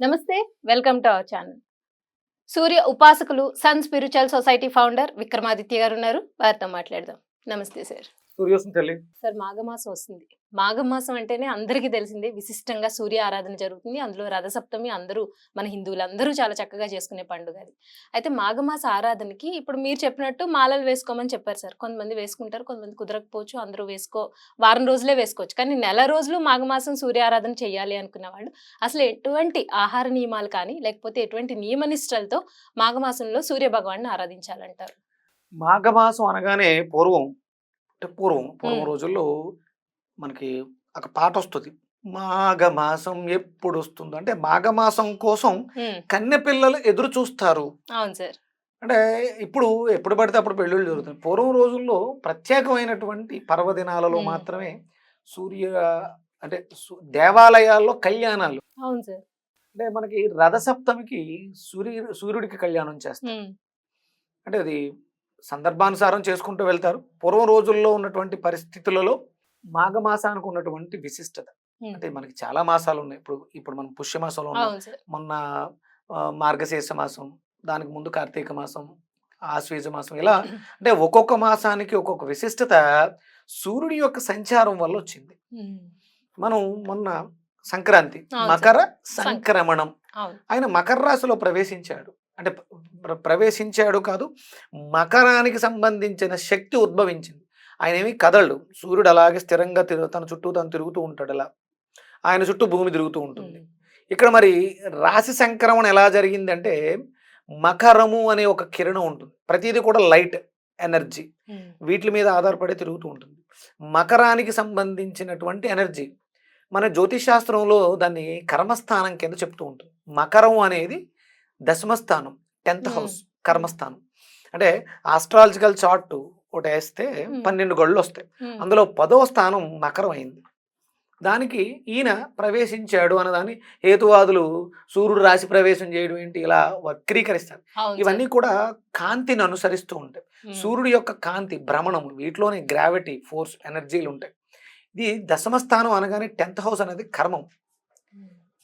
నమస్తే welcome to our channel. సూర్య ఉపాసకులు sun spiritual society founder Vikramaditya garu ఉన్నారు. వారితో మాట్లాడదాం. నమస్తే సార్. సూర్యోసం తల్లి. సార్ మాఘమాసం వస్తుంది. మాఘమాసం అంటేనే అందరికీ తెలిసిందే విశిష్టంగా సూర్య ఆరాధన జరుగుతుంది. అందులో రథసప్తమి అందరూ మన హిందువులందరూ చాలా చక్కగా చేసుకునే పండుగ అది. అయితే మాఘమాస ఆరాధనకి ఇప్పుడు మీరు చెప్పినట్టు మాలలు వేసుకోమని చెప్పారు సార్. కొంతమంది వేసుకుంటారు కొంతమంది కుదరకపోవచ్చు. అందరూ వేసుకో వారం రోజులే వేసుకోవచ్చు. కానీ నెల రోజులు మాఘమాసం సూర్య ఆరాధన చేయాలి అనుకున్న వాళ్ళు అసలు ఎటువంటి ఆహార నియమాలు కానీ లేకపోతే ఎటువంటి నియమ నిష్టలతో మాఘమాసంలో సూర్య భగవాన్ని ఆరాధించాలంటారు? మాఘమాసం అనగానే పూర్వం అంటే పూర్వం పూర్వం. రోజుల్లో మనకి ఒక పాట వస్తుంది మాఘమాసం ఎప్పుడు వస్తుందో అంటే మాఘమాసం కోసం కన్నె పిల్లలు ఎదురు చూస్తారు. అవును సార్. అంటే ఇప్పుడు ఎప్పుడు పడితే అప్పుడు పెళ్ళిళ్ళు జరుగుతాయి. పూర్వం రోజుల్లో ప్రత్యేకమైనటువంటి పర్వదినాలలో. మాత్రమే సూర్య అంటే దేవాలయాల్లో కళ్యాణాలు. అవును సార్. అంటే మనకి రథసప్తమికి సూర్య సూర్యుడికి కళ్యాణం చేస్తారు. అంటే అది సందర్భానుసారం చేసుకుంటూ వెళ్తారు. పూర్వం రోజుల్లో ఉన్నటువంటి పరిస్థితులలో మాఘమాసానికి ఉన్నటువంటి విశిష్టత. అంటే మనకి చాలా మాసాలు ఉన్నాయి. ఇప్పుడు ఇప్పుడు మనం పుష్యమాసంలో మొన్న మార్గశీర్ష మాసం దానికి ముందు కార్తీక మాసం ఆశ్వేజ మాసం ఇలా అంటే ఒక్కొక్క మాసానికి ఒక్కొక్క విశిష్టత సూర్యుడి యొక్క సంచారం వల్ల వచ్చింది. మనం మొన్న సంక్రాంతి. మకర సంక్రమణం. ఆయన మకర రాశిలో ప్రవేశించాడు. అంటే ప్ర- ప్రవేశించాడు కాదు మకరానికి సంబంధించిన శక్తి ఉద్భవించింది. ఆయన ఏమి కదలడు. సూర్యుడు అలాగే స్థిరంగా తిరుగు తన చుట్టూ తను తిరుగుతూ ఉంటాడు అలా. ఆయన చుట్టూ భూమి తిరుగుతూ ఉంటుంది. ఇక్కడ మరి రాశి సంక్రమణ ఎలా జరిగిందంటే మకరము అనే ఒక కిరణం ఉంటుంది. ప్రతిదీ కూడా లైట్ ఎనర్జీ. వీటి మీద ఆధారపడి తిరుగుతూ ఉంటుంది. మకరానికి సంబంధించినటువంటి ఎనర్జీ. మన జ్యోతిష్ శాస్త్రంలో దాన్ని కర్మస్థానం కింద చెప్తూ ఉంటుంది మకరం అనేది దశమస్థానం టెన్త్. హౌస్ కర్మస్థానం. అంటే ఆస్ట్రాలజికల్ చార్ట్ ఒకటి వేస్తే. పన్నెండు గళ్ళు వస్తాయి అందులో పదవ స్థానం మకరం అయింది దానికి ఈయన ప్రవేశించాడు అన్నదాన్ని హేతువాదులు సూర్యుడు రాశి ప్రవేశం చేయడం ఏంటి ఇలా వక్రీకరిస్తారు. ఇవన్నీ. కూడా కాంతిని అనుసరిస్తూ ఉంటాయి. సూర్యుడి యొక్క కాంతి భ్రమణము వీటిలోనే గ్రావిటీ ఫోర్స్ ఎనర్జీలు ఉంటాయి. ఇది దశమ స్థానం అనగానే టెన్త్ హౌస్ అనేది కర్మం.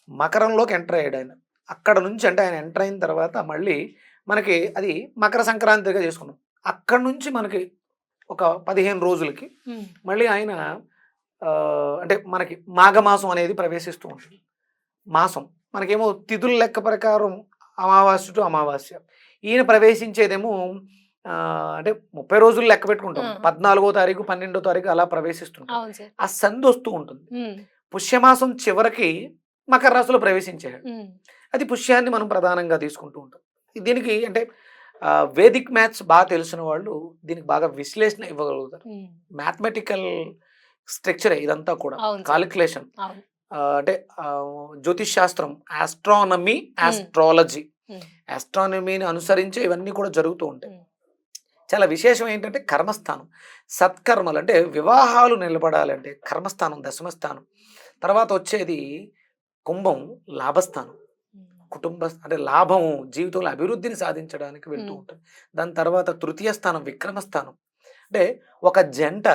మకరంలోకి ఎంటర్ అయ్యాడు ఆయన. అక్కడ నుంచి అంటే ఆయన ఎంటర్ అయిన తర్వాత మళ్ళీ మనకి అది మకర సంక్రాంతిగా చేసుకున్నాం. అక్కడ నుంచి మనకి ఒక పదిహేను రోజులకి మళ్ళీ ఆయన అంటే మనకి మాఘమాసం అనేది ప్రవేశిస్తూ ఉంటుంది. మాసం. మనకేమో తిథుల లెక్క ప్రకారం అమావాస్య టు అమావాస్య. ఈయన ప్రవేశించేదేమో అంటే ముప్పై రోజులు లెక్క పెట్టుకుంటాం. పద్నాలుగో తారీఖు పన్నెండో తారీఖు అలా ప్రవేశిస్తుంటాం. ఆ సంధి వస్తూ ఉంటుంది పుష్యమాసం చివరికి మకర రాశిలో ప్రవేశించాడు అది పుష్యాన్ని మనం ప్రధానంగా తీసుకుంటూ ఉంటాం. దీనికి అంటే వేదిక్ మ్యాథ్స్ బాగా తెలిసిన వాళ్ళు దీనికి బాగా విశ్లేషణ ఇవ్వగలుగుతారు. మ్యాథమెటికల్ స్ట్రక్చర్ ఇదంతా కూడా. కాలిక్యులేషన్. అంటే జ్యోతిష్ శాస్త్రం ఆస్ట్రానమీ ఆస్ట్రాలజీ. ఆస్ట్రానమీని అనుసరించే ఇవన్నీ కూడా జరుగుతూ ఉంటాయి. చాలా విశేషం ఏంటంటే కర్మస్థానం. సత్కర్మలు అంటే వివాహాలు నిలబడాలంటే కర్మస్థానం దశమస్థానం. తర్వాత వచ్చేది కుంభం లాభస్థానం. కుటుంబ అంటే లాభం జీవితంలో అభివృద్ధిని సాధించడానికి వెళ్తూ. ఉంటుంది దాని తర్వాత తృతీయ స్థానం విక్రమస్థానం అంటే ఒక జంట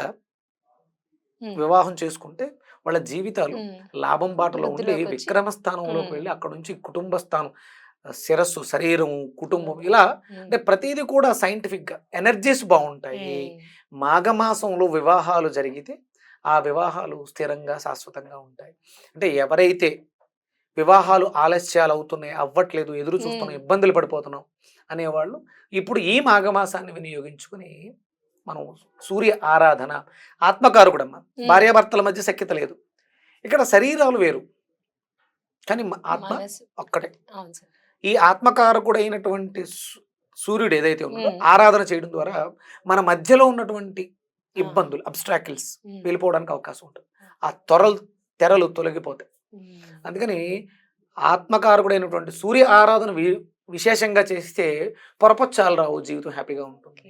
వివాహం చేసుకుంటే వాళ్ళ జీవితాలు లాభం బాటలో ఉండి. విక్రమ స్థానంలోకి. వెళ్ళి అక్కడ నుంచి కుటుంబ స్థానం శిరస్సు శరీరం కుటుంబం ఇలా అంటే ప్రతిదీ కూడా సైంటిఫిక్గా ఎనర్జీస్ బాగుంటాయి. మాఘమాసంలో వివాహాలు జరిగితే ఆ వివాహాలు స్థిరంగా శాశ్వతంగా ఉంటాయి. అంటే ఎవరైతే వివాహాలు ఆలస్యాలు అవుతున్నాయి అవ్వట్లేదు ఎదురు చూస్తున్నాం. ఇబ్బందులు పడిపోతున్నాం అనేవాళ్ళు ఇప్పుడు ఈ మాఘమాసాన్ని వినియోగించుకుని మనం సూర్య ఆరాధన ఆత్మకారకుడమ్మ మ్మ్. భార్యాభర్తల మధ్య సఖ్యత లేదు. ఇక్కడ శరీరాలు వేరు. కానీ ఆత్మ ఒక్కటే. ఈ ఆత్మకారకుడైనటువంటి సూర్యుడు ఏదైతే ఉన్నదో మ్మ్. ఆరాధన చేయడం ద్వారా మన మధ్యలో ఉన్నటువంటి ఇబ్బందులు అబ్స్ట్రాకిల్స్ వెళ్ళిపోవడానికి అవకాశం ఉంటుంది. ఆ త్వరలు తెరలు తొలగిపోతాయి. అందుకని ఆత్మకారకుడైనటువంటి సూర్య ఆరాధన విశేషంగా చేస్తే పొరపచ్చాలు రావు జీవితం హ్యాపీగా ఉంటుంది.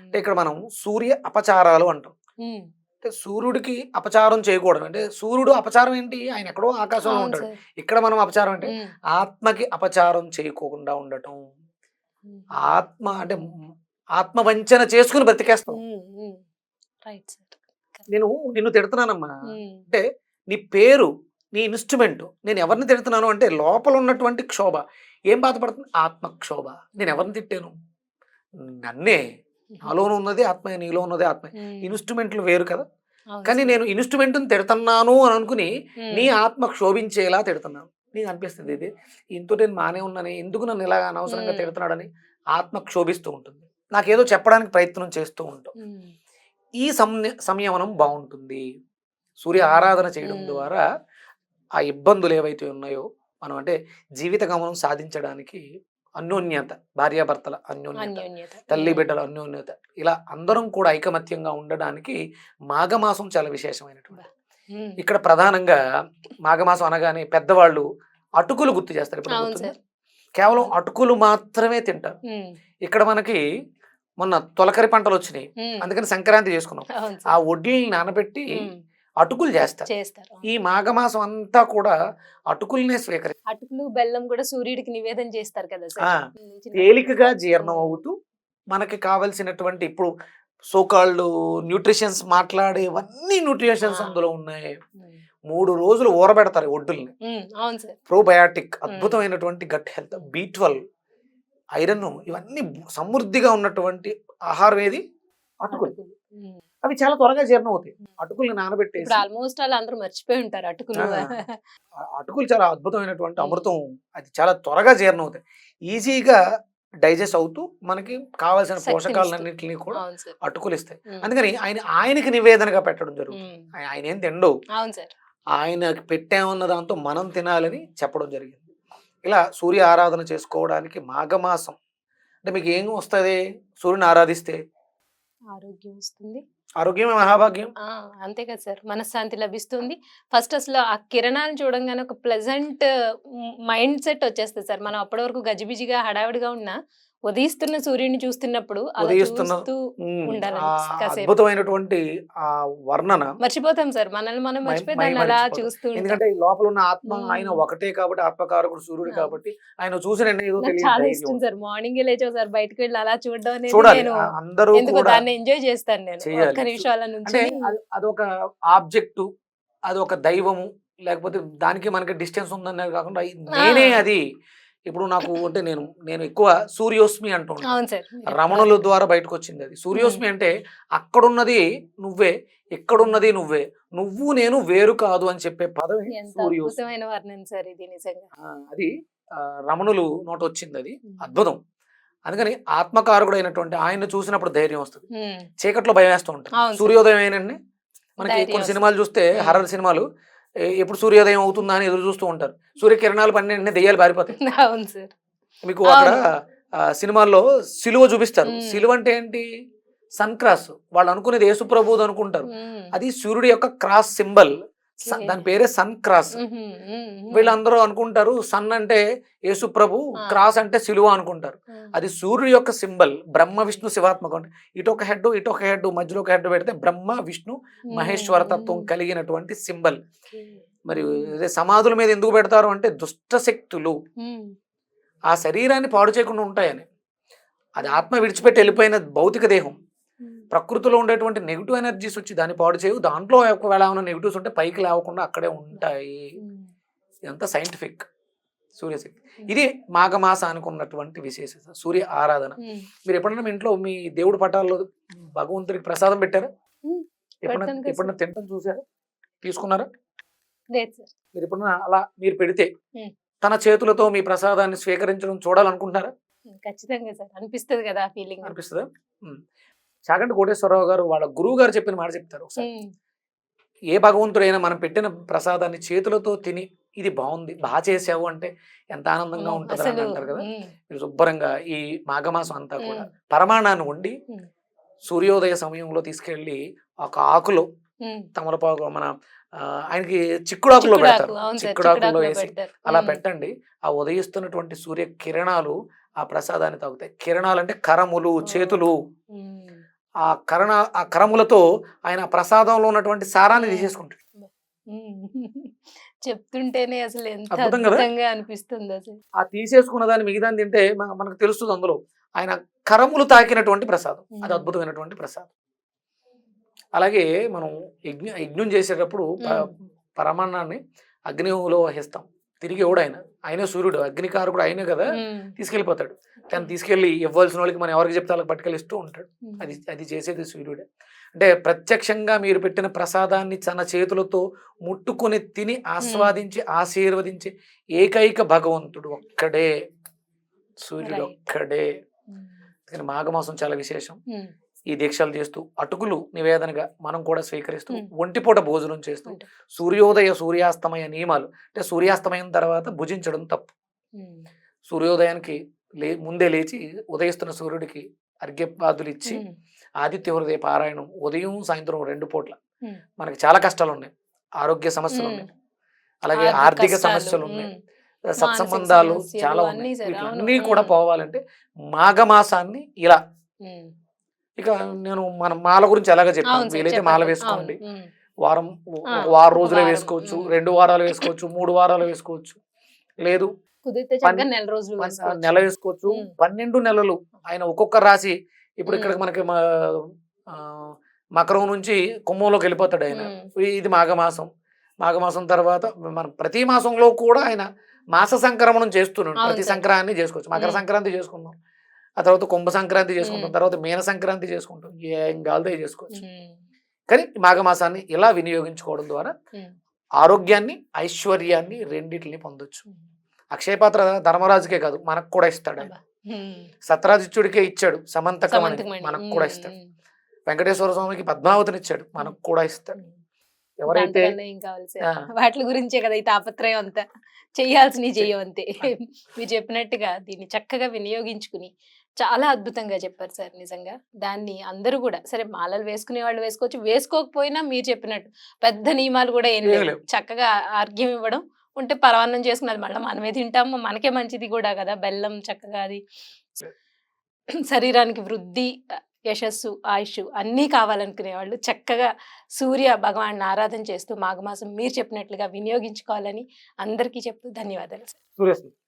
అంటే ఇక్కడ మనం సూర్య అపచారాలు అంటాం. అంటే సూర్యుడికి అపచారం చేయకూడదు. అంటే సూర్యుడు అపచారం ఏంటి? ఆయన ఎక్కడో ఆకాశంలో ఉంటాడు. ఇక్కడ మనం అపచారం అంటే ఆత్మకి అపచారం చేయకుండా ఉండటం. ఆత్మ అంటే ఆత్మవంచన చేసుకుని బ్రతికేస్తాం. నేను నిన్ను తిడుతున్నానమ్మా. అంటే నీ పేరు నీ ఇన్స్ట్రుమెంట్ నేను ఎవరిని తిడుతున్నాను అంటే లోపల ఉన్నటువంటి క్షోభ. ఏం బాధపడుతుంది? ఆత్మ క్షోభ నేను ఎవరిని తిట్టాను? నన్నే. నాలోనూ ఉన్నది ఆత్మ నీలో ఉన్నది ఆత్మ ఇన్స్ట్రుమెంట్లు వేరు కదా. కానీ. నేను ఇన్స్ట్రుమెంట్ని తిడుతున్నాను అని అనుకుని నీ ఆత్మ క్షోభించేలా తిడుతున్నాను. నీకు అనిపిస్తుంది ఇది? ఇంతో నేను మానే ఉన్నాను. ఎందుకు నన్ను ఇలా అనవసరంగా. తిడుతున్నాడని ఆత్మ క్షోభిస్తూ ఉంటుంది. నాకేదో చెప్పడానికి ప్రయత్నం చేస్తూ ఉంటాం. ఈ సంయ సంయమనం బాగుంటుంది. సూర్య ఆరాధన చేయడం. ద్వారా ఆ ఇబ్బందులు ఏవైతే ఉన్నాయో మనం అంటే జీవిత గమనం సాధించడానికి అన్యోన్యత భార్యాభర్తల అన్యోన్యత తల్లి బిడ్డల అన్యోన్యత ఇలా అందరం కూడా ఐకమత్యంగా ఉండడానికి మాఘమాసం చాలా విశేషమైనటువంటి ఇక్కడ ప్రధానంగా మాఘమాసం అనగానే పెద్దవాళ్ళు అటుకులు గుర్తు చేస్తారు. ఇప్పుడు కేవలం అటుకులు మాత్రమే తింటారు. ఇక్కడ మనకి మొన్న తొలకరి పంటలు వచ్చినాయి. అందుకని సంక్రాంతి చేసుకున్నాం. ఆ సార్. వడ్డీని నానబెట్టి అటుకులు చేస్తారు. చేస్తారు ఈ మాఘమాసం అంతా కూడా అటుకుల్నే స్వీకరి అటుకులు బెల్లం కూడా సూర్యుడికి నివేదన చేస్తారు కదా సార్. తేలికగా జీర్ణం అవుతూ మనకి కావలసినటువంటి ఇప్పుడు సోకాళ్ళు న్యూట్రిషన్స్ మాట్లాడేవన్నీ న్యూట్రిషన్స్. అందులో ఉన్నాయి. మూడు రోజులు ఊరబెడతారు ఒడ్డుల్ని. ఉమ్, అవును సార్. ప్రోబయాటిక్ అద్భుతమైనటువంటి gut health B twelve iron ఇవన్నీ సమృద్ధిగా ఉన్నటువంటి ఆహారం ఏది? అటుకులు. అవి చాలా త్వరగా జీర్ణం అవుతాయి. అటుకుల్ని నానబెట్టేసి ఇప్పుడు ఆల్మోస్ట్ అందరూ మర్చిపోయి ఉంటారు అటుకులు. అటుకులు చాలా అద్భుతమైనటువంటి అమృతం. అది చాలా త్వరగా జీర్ణం అవుతాయి. ఈజీగా డైజెస్ట్ అవుతూ మనకి కావాల్సిన పోషకాలన్నింటినీ కూడా అటుకులు ఇస్తాయి అందుకని ఆయన ఆయనకి నివేదనగా పెట్టడం జరుగుతుంది. ఆయన ఏం తిండు అవును సార్. ఆయనకి పెట్టామన్న దాంతో మనం తినాలని చెప్పడం జరిగింది. ఇలా సూర్య ఆరాధన చేసుకోవడానికి మాఘమాసం. అంటే మీకు ఏం వస్తుంది? సూర్యుని ఆరాధిస్తే ఆరోగ్యం వస్తుంది ఆరోగ్యమే మహాభాగ్యం. అంతే కదా సార్. మనశ్శాంతి లభిస్తుంది. ఫస్ట్ అసలు ఆ కిరణాలను చూడంగానే ఒక ప్లెజెంట్ మైండ్ సెట్ వచ్చేస్తుంది సార్. మనం అప్పటి వరకు గజిబిజిగా హడావిడిగా ఉన్నా ఉదయిస్తున్న సూర్యుడిని చూస్తున్నప్పుడు. అద్భుతమైనటువంటి ఆ వర్ణన మర్చిపోతాం సార్ మనల్ని మనం మై- మర్చిపోయి మై దాన్ని అలా మర్చిపోతాం. చూస్తూ ఎందుకంటే లోపల ఉన్న ఆత్మ. ఆయన ఒకటే కాబట్టి ఆత్మకారకుడు సూర్యుడు. కాబట్టి ఆయన చూసిన చాలా. ఇష్టం సార్ మార్నింగ్ లేచో సార్ బయటకు వెళ్ళి అలా చూడడం అనేది అందరూ దాన్ని ఎంజాయ్ చేస్తాను నేను. ఒక్క నిమిషాల నుంచి అది- అదొక ఆబ్జెక్టు అదొక దైవము లేకపోతే దానికి మనకి డిస్టెన్స్ ఉందనేది కాకుండా నేనే అది ఇప్పుడు నాకు అంటే నేను నేను ఎక్కువ సూర్యోస్మి అంటూ ఉంటాను. అవును సార్ రమణుల ద్వారా బయటకు వచ్చింది అది సూర్యోస్మి అంటే అక్కడున్నది నువ్వే ఇక్కడున్నది నువ్వే నువ్వు నేను వేరు కాదు అని చెప్పే ఆ, అది రమణులు నోట వచ్చింది అది. అద్భుతం అందుకని ఆత్మకారకుడైనటువంటి ఆయన చూసినప్పుడు ధైర్యం వస్తుంది. చీకట్లో భయం వేస్తూ సార్. సూర్యోదయం అయినండి మనకి కొన్ని. సినిమాలు చూస్తే. హర్రర్ సినిమాలు ఎప్పుడు సూర్యోదయం అవుతుందా అని ఎదురు చూస్తూ ఉంటారు. సూర్యకిరణాలు పన్నెండు దెయ్యాలు పారిపోతాయి. అవును సార్. మీకు అక్కడ సినిమాల్లో సిలువ చూపిస్తారు. సిలువ అంటే ఏంటి? Sun cross. వాళ్ళు అనుకునేది యేసు ప్రభువుది అనుకుంటారు. అది సూర్యుడి యొక్క క్రాస్ సింబల్. దాని పేరే సన్ క్రాస్. వీళ్ళందరూ అనుకుంటారు సన్ అంటే యేసు ప్రభు. క్రాస్ అంటే సిలువ అనుకుంటారు. అది సూర్యుడి యొక్క సింబల్ బ్రహ్మ విష్ణు శివాత్మకం ఇటు ఒక హెడ్ ఇటు ఒక హెడ్ మధ్యలో ఒక హెడ్ పెడితే బ్రహ్మ విష్ణు మహేశ్వర తత్వం. కలిగినటువంటి సింబల్. మరి సమాధుల మీద ఎందుకు పెడతారు అంటే దుష్ట శక్తులు. ఆ శరీరాన్ని పాడు చేయకుండా ఉంటాయని అది ఆత్మ విడిచిపెట్టి వెళ్ళిపోయిన భౌతిక దేహం. ప్రకృతిలో ఉండేటువంటి నెగిటివ్ ఎనర్జీస్ వచ్చి దాన్ని పాడు చేయవు. దాంట్లో ఒకవేళ ఏమైనా నెగిటివ్స్ ఉంటే పైకి లేవకుండా అక్కడే ఉంటాయి. ఇదంతా సైంటిఫిక్ సూర్యశక్తి ఇది మాఘమాసానికి ఉన్నటువంటి విశేషత. సూర్య ఆరాధన. ఉమ్. మీరు ఎప్పుడైనా మీ ఇంట్లో మీ దేవుడి పటాల్లో భగవంతుడికి ప్రసాదం పెట్టారా? ఎప్పుడైనా ఎప్పుడైనా తింటాం చూసారా? తీసుకున్నారా? మీరు ఎప్పుడైనా అలా మీరు పెడితే. తన చేతులతో మీ ప్రసాదాన్ని స్వీకరించడం చూడాలనుకుంటున్నారా? ఖచ్చితంగా సార్. అనిపిస్తుంది కదా ఫీలింగ్ అనిపిస్తుందా. చాగంటి కోటేశ్వరరావు గారు వాళ్ళ గురువు గారు చెప్పిన మాట చెప్తారు ఒకసారి. ఏ భగవంతుడైనా మనం పెట్టిన ప్రసాదాన్ని చేతులతో తిని ఇది బాగుంది బాగా చేసావు అంటే ఎంత ఆనందంగా ఉంటుంది అని అంటారు కదా. మీరు శుభ్రంగా ఈ మాఘమాసం అంతా కూడా పరమాణాన్ని వండి. సూర్యోదయ సమయంలో తీసుకెళ్ళి ఒక ఆకులో. తమలపాకు మన ఆయనకి చిక్కుడాకులో చిక్కుడాకు, పెడతారు. చిక్కుడాకులో వేసి. అలా పెట్టండి. ఆ ఉదయిస్తున్నటువంటి సూర్య కిరణాలు ఆ ప్రసాదాన్ని తాగుతాయి. కిరణాలు అంటే కరములు చేతులు. ఆ కరణ ఆ కరములతో ఆయన ప్రసాదంలో ఉన్నటువంటి సారాన్ని. తీసేసుకుంటాడు. చెప్తుంటేనే అసలు ఎంత? అద్భుతంగా అనిపిస్తుంది అసలు ఆ తీసేసుకున్న దాన్ని మిగతా తింటే మన- మనకు తెలుస్తుంది అందులో ఆయన కరములు తాకినటువంటి ప్రసాదం అది. అద్భుతమైనటువంటి ప్రసాదం అలాగే మనం యజ్ఞ యజ్ఞం చేసేటప్పుడు. పరమాన్నాన్ని అగ్నిలో వహిస్తాం తిరిగి ఎవడు ఆయన ఆయనే సూర్యుడు అగ్నికారకుడు ఆయనే కదా తీసుకెళ్ళిపోతాడు. తను తీసుకెళ్ళి ఇవ్వాల్సిన వాళ్ళకి మనం ఎవరికి చెప్తే వాళ్ళకి పట్టుకెళ్ళిస్తూ ఉంటాడు. అది అది చేసేది సూర్యుడే. అంటే ప్రత్యక్షంగా మీరు పెట్టిన ప్రసాదాన్ని తన చేతులతో ముట్టుకొని తిని ఆస్వాదించి ఆశీర్వదించే ఏకైక భగవంతుడు ఒక్కడే. సూర్యుడు. ఒక్కడే. మాఘమాసం చాలా విశేషం. ఈ దీక్షలు చేస్తూ అటుకులు నివేదనగా మనం కూడా స్వీకరిస్తూ. ఒంటిపూట భోజనం చేస్తూ. సూర్యోదయ సూర్యాస్తమయ నియమాలు అంటే సూర్యాస్తమయం తర్వాత భుజించడం తప్పు సూర్యోదయానికి లే ముందే లేచి ఉదయిస్తున్న సూర్యుడికి అర్ఘ్యపాదులు ఇచ్చి ఆదిత్య హృదయ పారాయణం ఉదయం సాయంత్రం రెండు పూట్ల. మనకి చాలా కష్టాలు ఉన్నాయి ఆరోగ్య సమస్యలు ఉన్నాయి అలాగే ఆర్థిక సమస్యలు ఉన్నాయి సత్సంబంధాలు చాలా ఉన్నాయి. వీటన్నీ కూడా. పోవాలంటే మాఘమాసాన్ని ఇలా. ఇక నేను మన మాల గురించి ఎలాగ చెప్పాను. వీలైతే. మాల వేసుకోండి. వారం వారం రోజులే వేసుకోవచ్చు. రెండు వారాలు వేసుకోవచ్చు మూడు వారాలు వేసుకోవచ్చు. లేదు. నెల రోజులు. నెల వేసుకోవచ్చు. పన్నెండు నెలలు ఆయన ఒక్కొక్క రాశి. ఇప్పుడు ఇక్కడ. మనకి మకరం నుంచి కుంభంలోకి వెళ్ళిపోతాడు ఆయన. ఇది మాఘమాసం. మాఘమాసం తర్వాత మనం ప్రతి మాసంలో కూడా ఆయన మాస సంక్రమణం చేస్తున్నాడు ప్రతి. సంక్రాంతి చేసుకోవచ్చు. మకర. సంక్రాంతి చేసుకుందాం. ఆ తర్వాత కుంభ సంక్రాంతి చేసుకుంటాం. తర్వాత మీన సంక్రాంతి చేసుకుంటాం ఏం కాలదో అవి చేసుకోవచ్చు. కానీ మాఘమాసాన్ని ఇలా వినియోగించుకోవడం ద్వారా ఆరోగ్యాన్ని ఐశ్వర్యాన్ని రెండిటిని పొందొచ్చు. అక్షయపాత్ర ధర్మరాజుకే కాదు మనకు కూడా ఇస్తాడు. సత్రాజిత్తుడికే ఇచ్చాడు సమంతకమణి. మనకు కూడా ఇస్తాడు. వెంకటేశ్వర స్వామికి పద్మావతిని ఇచ్చాడు మనకు కూడా ఇస్తాడు. ఎవరైతే. వాటి గురించే కదా ఈ తాపత్రయం అంతా. చేయాల్సినవి చెయ్యం అంతే. మీరు చెప్పినట్టుగా దీన్ని చక్కగా వినియోగించుకుని చాలా అద్భుతంగా చెప్పారు సార్ నిజంగా. దాన్ని అందరూ కూడా సరే మాలలు వేసుకునే వాళ్ళు వేసుకోవచ్చు వేసుకోకపోయినా మీరు చెప్పినట్టు పెద్ద నియమాలు కూడా ఏం లేవు. చక్కగా ఆర్గ్యం ఇవ్వడం ఉంటే పరవాన్నం చేసుకున్నది మళ్ళీ మనమే తింటాము మనకే మంచిది కూడా కదా బెల్లం చక్కగా అది. శరీరానికి వృద్ధి యశస్సు ఆయుష్ అన్నీ కావాలనుకునే వాళ్ళు చక్కగా సూర్య భగవాన్ని ఆరాధన చేస్తూ మాఘమాసం మీరు చెప్పినట్లుగా వినియోగించుకోవాలని అందరికీ చెప్తూ ధన్యవాదాలు సార్.